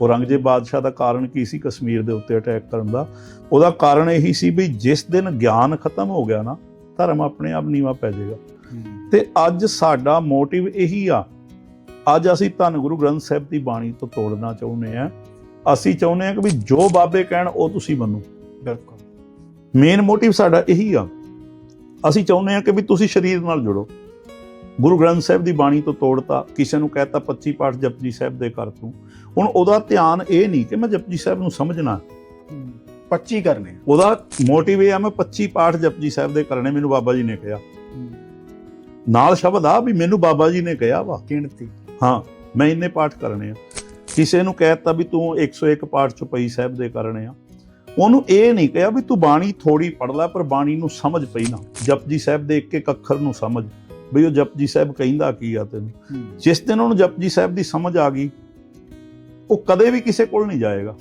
ਔਰੰਗਜ਼ੇਬ ਬਾਦਸ਼ਾਹ ਦਾ ਕਾਰਨ ਕੀ ਸੀ ਕਸ਼ਮੀਰ ਦੇ ਉੱਤੇ ਅਟੈਕ ਕਰਨ ਦਾ? ਉਹਦਾ ਕਾਰਨ ਇਹੀ ਸੀ ਵੀ ਜਿਸ ਦਿਨ ਗਿਆਨ ਖਤਮ ਹੋ ਗਿਆ ਨਾ ਧਰਮ ਆਪਣੇ ਆਪ ਨੀਵਾ ਪੈ ਜਾਏਗਾ। ਤੇ ਅੱਜ ਸਾਡਾ ਮੋਟਿਵ ਇਹੀ ਆ। ਅੱਜ ਅਸੀਂ ਧੰਨ ਗੁਰੂ ਗ੍ਰੰਥ ਸਾਹਿਬ ਦੀ ਬਾਣੀ ਤੋਂ ਤੋੜਨਾ ਚਾਹੁੰਦੇ ਆ ਅਸੀਂ ਚਾਹੁੰਦੇ ਆ ਕਿ ਵੀ ਜੋ ਬਾਬੇ ਕਹਿਣ ਉਹ ਤੁਸੀਂ ਮੰਨੋ। ਬਿਲਕੁਲ। ਮੇਨ ਮੋਟਿਵ ਸਾਡਾ ਇਹੀ ਆ। ਅਸੀਂ ਚਾਹੁੰਦੇ ਆ ਕਿ ਵੀ ਤੁਸੀਂ ਸਰੀਰ ਨਾਲ ਜੁੜੋ। ਗੁਰੂ ਗ੍ਰੰਥ ਸਾਹਿਬ ਦੀ ਬਾਣੀ ਤੋਂ ਤੋੜਤਾ ਕਿਸੇ ਨੂੰ ਕਹਿਤਾ 25 ਪਾਠ ਜਪਜੀ ਸਾਹਿਬ ਦੇ ਕਰ ਤੂੰ। ਹੁਣ ਉਹਦਾ ਧਿਆਨ ਇਹ ਨਹੀਂ ਕਿ ਮੈਂ ਜਪਜੀ ਸਾਹਿਬ ਨੂੰ ਸਮਝਣਾ। 25 ਕਰਨੇ। ਉਹਦਾ ਮੋਟਿਵ ਇਹ ਆ ਮੈਂ 25 ਪਾਠ ਜਪਜੀ ਸਾਹਿਬ ਦੇ ਕਰਨੇ ਮੈਨੂੰ ਬਾਬਾ ਜੀ ਨੇ ਕਿਹਾ। ਨਾਲ ਸ਼ਬਦ ਆ ਵੀ ਮੈਨੂੰ ਬਾਬਾ ਜੀ ਨੇ ਕਿਹਾ ਵਾ। ਗਿਣਤੀ। ਹਾਂ ਮੈਂ ਇੰਨੇ ਪਾਠ ਕਰਨੇ ਆ। ਕਿਸੇ ਨੂੰ ਕਹਿਤਾ ਵੀ ਤੂੰ 101 ਪਾਠ ਚੁਪਈ ਸਾਹਿਬ ਦੇ ਕਰਨੇ ਆ। ਉਹਨੂੰ ਇਹ ਨਹੀਂ ਕਿਹਾ ਵੀ ਤੂੰ ਬਾਣੀ ਥੋੜੀ ਪੜ ਲੈ ਪਰ ਬਾਣੀ ਨੂੰ ਸਮਝ ਪਈ ਨਾ। ਜਪਜੀ ਸਾਹਿਬ ਦੇ ਇੱਕ ਇੱਕ ਅੱਖਰ ਨੂੰ ਸਮਝ। ਵੀ ਉਹ ਜਪਜੀ ਸਾਹਿਬ ਕਹਿੰਦਾ ਕੀ ਆ ਤੈਨੂੰ? ਜਿਸ ਦਿਨ ਉਹਨੂੰ ਜਪਜੀ ਸਾਹਿਬ ਦੀ ਸਮਝ ਆ ਗਈ ਉਹ ਕਦੇ ਵੀ ਕਿਸੇ ਕੋਲ ਨਹੀਂ ਜਾਏਗਾ।